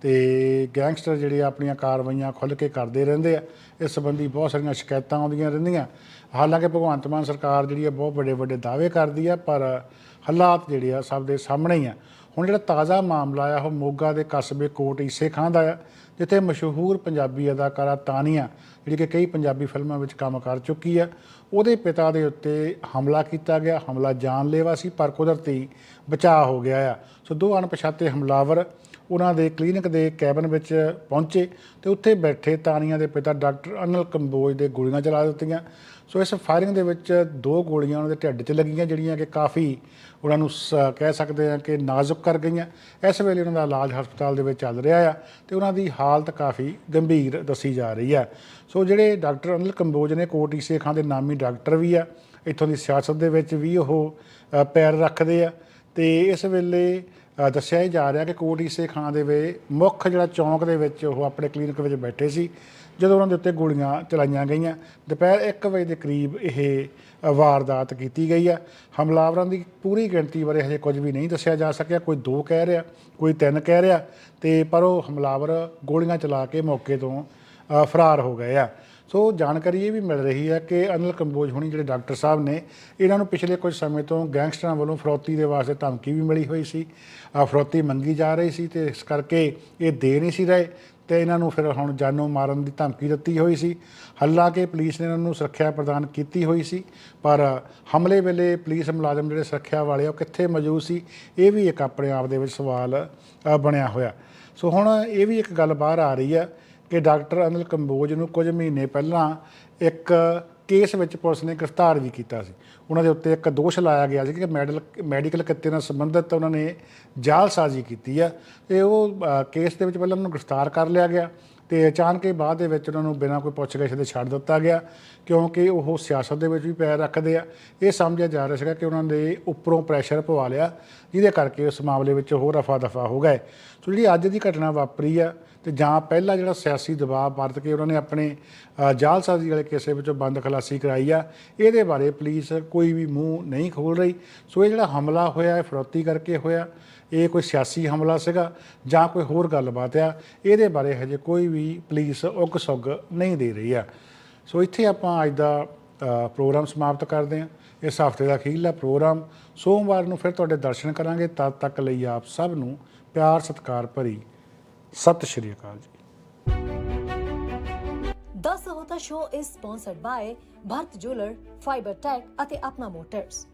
ਤੇ ਗੈਂਗਸਟਰ ਜਿਹੜੇ ਆ ਆਪਣੀਆਂ ਕਾਰਵਾਈਆਂ ਖੁੱਲ੍ਹ ਕੇ ਕਰਦੇ ਰਹਿੰਦੇ ਆ, ਇਸ ਸੰਬੰਧੀ ਬਹੁਤ ਸਾਰੀਆਂ ਸ਼ਿਕਾਇਤਾਂ ਆਉਂਦੀਆਂ ਰਹਿੰਦੀਆਂ। ਹਾਲਾਂਕਿ ਭਗਵੰਤ ਮਾਨ ਸਰਕਾਰ ਜਿਹੜੀ ਆ, ਬਹੁਤ ਵੱਡੇ ਵੱਡੇ ਦਾਅਵੇ ਕਰਦੀ ਆ, ਪਰ ਹਾਲਾਤ ਜਿਹੜੇ ਆ, ਸਭ ਦੇ ਸਾਹਮਣੇ ਹੀ ਆ। ਹੁਣ ਜਿਹੜਾ ਤਾਜ਼ਾ ਮਾਮਲਾ ਆ, ਉਹ ਮੋਗਾ ਦੇ ਕਸਬੇ ਕੋਟ ਈਸੇ ਖਾਂ ਦਾ ਆ, ਜਿੱਥੇ ਮਸ਼ਹੂਰ ਪੰਜਾਬੀ ਅਦਾਕਾਰਾ ਤਾਨੀਆ, ਜਿਹੜੀ ਕਿ ਕਈ ਪੰਜਾਬੀ ਫਿਲਮਾਂ ਵਿੱਚ ਕੰਮ ਕਰ ਚੁੱਕੀ ਆ, ਉਹਦੇ ਪਿਤਾ ਦੇ ਉੱਤੇ ਹਮਲਾ ਕੀਤਾ ਗਿਆ, ਹਮਲਾ ਜਾਨਲੇਵਾ ਸੀ, ਪਰ ਕੁਦਰਤੀ ਬਚਾਅ ਹੋ ਗਿਆ ਆ। ਸੋ ਦੋ ਅਣਪਛਾਤੇ ਹਮਲਾਵਰ ਉਹਨਾਂ ਦੇ ਕਲੀਨਿਕ ਦੇ ਕੈਬਨ ਵਿੱਚ ਪਹੁੰਚੇ ਤੇ ਉੱਥੇ ਬੈਠੇ ਤਾਨੀਆਂ ਦੇ ਪਿਤਾ ਡਾਕਟਰ ਅਨਿਲ ਕੰਬੋਜ ਦੇ ਗੋਲੀਆਂ ਚਲਾ ਦਿੱਤੀਆਂ। ਸੋ ਇਸ ਫਾਇਰਿੰਗ ਦੇ ਵਿੱਚ ਦੋ ਗੋਲੀਆਂ ਉਹਨਾਂ ਦੇ ਢਿੱਡ 'ਚ ਲੱਗੀਆਂ, ਜਿਹੜੀਆਂ ਕਿ ਕਾਫੀ ਉਹਨਾਂ ਨੂੰ ਸ- ਕਹਿ ਸਕਦੇ ਆ ਕਿ ਨਾਜ਼ੁਕ ਕਰ ਗਈਆਂ। ਇਸ ਵੇਲੇ ਉਹਨਾਂ ਦਾ ਇਲਾਜ ਹਸਪਤਾਲ ਦੇ ਵਿੱਚ ਚੱਲ ਰਿਹਾ ਆ ਤੇ ਉਹਨਾਂ ਦੀ ਹਾਲਤ ਕਾਫੀ ਗੰਭੀਰ ਦੱਸੀ ਜਾ ਰਹੀ ਆ। ਸੋ ਜਿਹੜੇ ਡਾਕਟਰ ਅਨਿਲ ਕੰਬੋਜ ਨੇ, ਕੋਟ ਈਸੇ ਖਾਂ ਦੇ ਨਾਮੀ ਡਾਕਟਰ ਵੀ ਆ, ਇੱਥੋਂ ਦੀ ਸਿਆਸਤ ਦੇ ਵਿੱਚ ਵੀ ਉਹ ਪੈਰ ਰੱਖਦੇ ਆ ਤੇ ਇਸ ਵੇਲੇ ਦੱਸਿਆ ਹੀ ਜਾ ਰਿਹਾ ਕਿ ਕੋਟ ਈਸੇ ਖਾਂ ਦੇ ਵੇ ਮੁੱਖ ਜਿਹੜਾ ਚੌਂਕ ਦੇ ਵਿੱਚ ਉਹ ਆਪਣੇ ਕਲੀਨਿਕ ਵਿੱਚ ਬੈਠੇ ਸੀ, ਜਦੋਂ ਉਹਨਾਂ ਦੇ ਉੱਤੇ ਗੋਲੀਆਂ ਚਲਾਈਆਂ ਗਈਆਂ। ਦੁਪਹਿਰ 1 ਵਜੇ ਦੇ ਕਰੀਬ ਇਹ ਵਾਰਦਾਤ ਕੀਤੀ ਗਈ ਆ। ਹਮਲਾਵਰਾਂ ਦੀ ਪੂਰੀ ਗਿਣਤੀ ਬਾਰੇ ਹਜੇ ਕੁਝ ਵੀ ਨਹੀਂ ਦੱਸਿਆ ਜਾ ਸਕਿਆ। ਕੋਈ ਦੋ ਕਹਿ ਰਿਹਾ, ਕੋਈ ਤਿੰਨ ਕਹਿ ਰਿਹਾ ਤੇ ਪਰ ਉਹ ਹਮਲਾਵਰ ਗੋਲੀਆਂ ਚਲਾ ਕੇ ਮੌਕੇ ਤੋਂ ਫਰਾਰ ਹੋ ਗਏ ਆ। ਸੋ ਜਾਣਕਾਰੀ ਇਹ ਵੀ ਮਿਲ ਰਹੀ ਹੈ ਕਿ ਅਨਿਲ ਕੰਬੋਜ ਹੁਣੀ ਜਿਹੜੇ ਡਾਕਟਰ ਸਾਹਿਬ ਨੇ ਇਹਨਾਂ ਨੂੰ ਪਿਛਲੇ ਕੁਝ ਸਮੇਂ ਤੋਂ ਗੈਂਗਸਟਰਾਂ ਵੱਲੋਂ ਫਰੋਤੀ ਦੇ ਵਾਸਤੇ ਧਮਕੀ ਵੀ ਮਿਲੀ ਹੋਈ ਸੀ। ਫਰੋਤੀ ਮੰਗੀ ਜਾ ਰਹੀ ਸੀ ਤੇ ਇਸ ਕਰਕੇ ਇਹ ਦੇ ਨਹੀਂ ਸੀ ਰਹੇ ਤੇ ਇਹਨਾਂ ਨੂੰ ਫਿਰ ਹੁਣ ਜਾਨੋਂ ਮਾਰਨ ਦੀ ਧਮਕੀ ਦਿੱਤੀ ਹੋਈ ਸੀ। ਹਾਲਾਂਕਿ ਪੁਲਿਸ ਨੇ ਇਹਨਾਂ ਨੂੰ ਸੁਰੱਖਿਆ ਪ੍ਰਦਾਨ ਕੀਤੀ ਹੋਈ ਸੀ ਪਰ ਹਮਲੇ ਵੇਲੇ ਪੁਲਿਸ ਮੁਲਾਜ਼ਮ ਜਿਹੜੇ ਸੁਰੱਖਿਆ ਵਾਲੇ ਆ, ਉਹ ਕਿੱਥੇ ਮੌਜੂਦ ਸੀ ਇਹ ਵੀ ਇੱਕ ਆਪਣੇ ਆਪ ਦੇ ਵਿੱਚ ਸਵਾਲ ਬਣਿਆ ਹੋਇਆ। ਸੋ ਹੁਣ ਇਹ ਵੀ ਇੱਕ ਗੱਲ ਬਾਹਰ ਆ ਰਹੀ ਹੈ ਕਿ ਡਾਕਟਰ ਅਨਿਲ ਕੰਬੋਜ ਨੂੰ ਕੁਝ ਮਹੀਨੇ ਪਹਿਲਾਂ ਇੱਕ ਕੇਸ ਵਿੱਚ ਪੁਲਿਸ ਨੇ ਗ੍ਰਿਫਤਾਰ ਵੀ ਕੀਤਾ ਸੀ। ਉਹਨਾਂ ਦੇ ਉੱਤੇ ਇੱਕ ਦੋਸ਼ ਲਾਇਆ ਗਿਆ ਸੀ ਕਿ ਮੈਡਲ, ਮੈਡੀਕਲ ਕਿੱਤੇ ਨਾਲ ਸੰਬੰਧਿਤ ਉਹਨਾਂ ਨੇ ਜਾਲਸਾਜ਼ੀ ਕੀਤੀ ਆ। ਤੇ ਉਹ ਕੇਸ ਦੇ ਵਿੱਚ ਪਹਿਲਾਂ ਉਹਨੂੰ ਗ੍ਰਿਫਤਾਰ ਕਰ ਲਿਆ ਗਿਆ ਤੇ ਅਚਾਨਕ ਹੀ ਬਾਅਦ ਦੇ ਵਿੱਚ ਉਹਨਾਂ ਨੂੰ ਬਿਨਾਂ ਕੋਈ ਪੁੱਛਗਿੱਛ ਦੇ ਛੱਡ ਦਿੱਤਾ ਗਿਆ ਕਿਉਂਕਿ ਉਹ ਸਿਆਸਤ ਦੇ ਵਿੱਚ ਵੀ ਪੈਰ ਰੱਖਦੇ ਆ। ਇਹ ਸਮਝਿਆ ਜਾ ਰਿਹਾ ਸੀਗਾ ਕਿ ਉਹਨਾਂ ਦੇ ਉੱਪਰੋਂ ਪ੍ਰੈਸ਼ਰ ਪਵਾ ਲਿਆ, ਜਿਹਦੇ ਕਰਕੇ ਉਸ ਮਾਮਲੇ ਵਿੱਚ ਹੋਰ ਰਫਾ ਦਫਾ ਹੋ ਗਏ। ਸੋ ਜਿਹੜੀ ਅੱਜ ਦੀ ਘਟਨਾ ਵਾਪਰੀ ਆ ਤੇ ਜਾਂ ਪਹਿਲਾਂ ਜਿਹੜਾ ਸਿਆਸੀ ਦਬਾਅ ਵਰਤ ਕੇ ਉਹਨਾਂ ਨੇ ਆਪਣੇ ਜਾਲਸਾਜ਼ੀ ਵਾਲੇ ਕੇਸੇ ਵਿੱਚੋਂ ਬੰਦ ਖਲਾਸੀ ਕਰਾਈ ਆ, ਇਹਦੇ ਬਾਰੇ ਪੁਲਿਸ ਕੋਈ ਵੀ ਮੂੰਹ ਨਹੀਂ ਖੋਲ ਰਹੀ। ਸੋ ਇਹ ਜਿਹੜਾ ਹਮਲਾ ਹੋਇਆ, ਇਹ ਫਰੋਤੀ ਕਰਕੇ ਹੋਇਆ, ਇਹ ਕੋਈ ਸਿਆਸੀ ਹਮਲਾ ਸੀਗਾ ਜਾਂ ਕੋਈ ਹੋਰ ਗੱਲਬਾਤ ਆ, ਇਹਦੇ ਬਾਰੇ ਹਜੇ ਕੋਈ ਵੀ ਪੁਲਿਸ ਉਗ ਸੁਗ ਨਹੀਂ ਦੇ ਰਹੀ ਆ। ਸੋ ਇੱਥੇ ਆਪਾਂ ਅੱਜ ਦਾ ਪ੍ਰੋਗਰਾਮ ਸਮਾਪਤ ਕਰਦੇ ਹਾਂ। ਇਸ ਹਫ਼ਤੇ ਦਾ ਅਖੀਰਲਾ ਪ੍ਰੋਗਰਾਮ, ਸੋਮਵਾਰ ਨੂੰ ਫਿਰ ਤੁਹਾਡੇ ਦਰਸ਼ਨ ਕਰਾਂਗੇ। ਤਦ ਤੱਕ ਲਈ ਆਪ ਸਭ ਨੂੰ ਪਿਆਰ, ਸਤਿਕਾਰ ਭਰੀ Sat Shri Akal ji the Sahota show is sponsored by Bharat jeweller fibre tech ਅਤੇ ਆਪਣਾ ਮੋਟਰਸ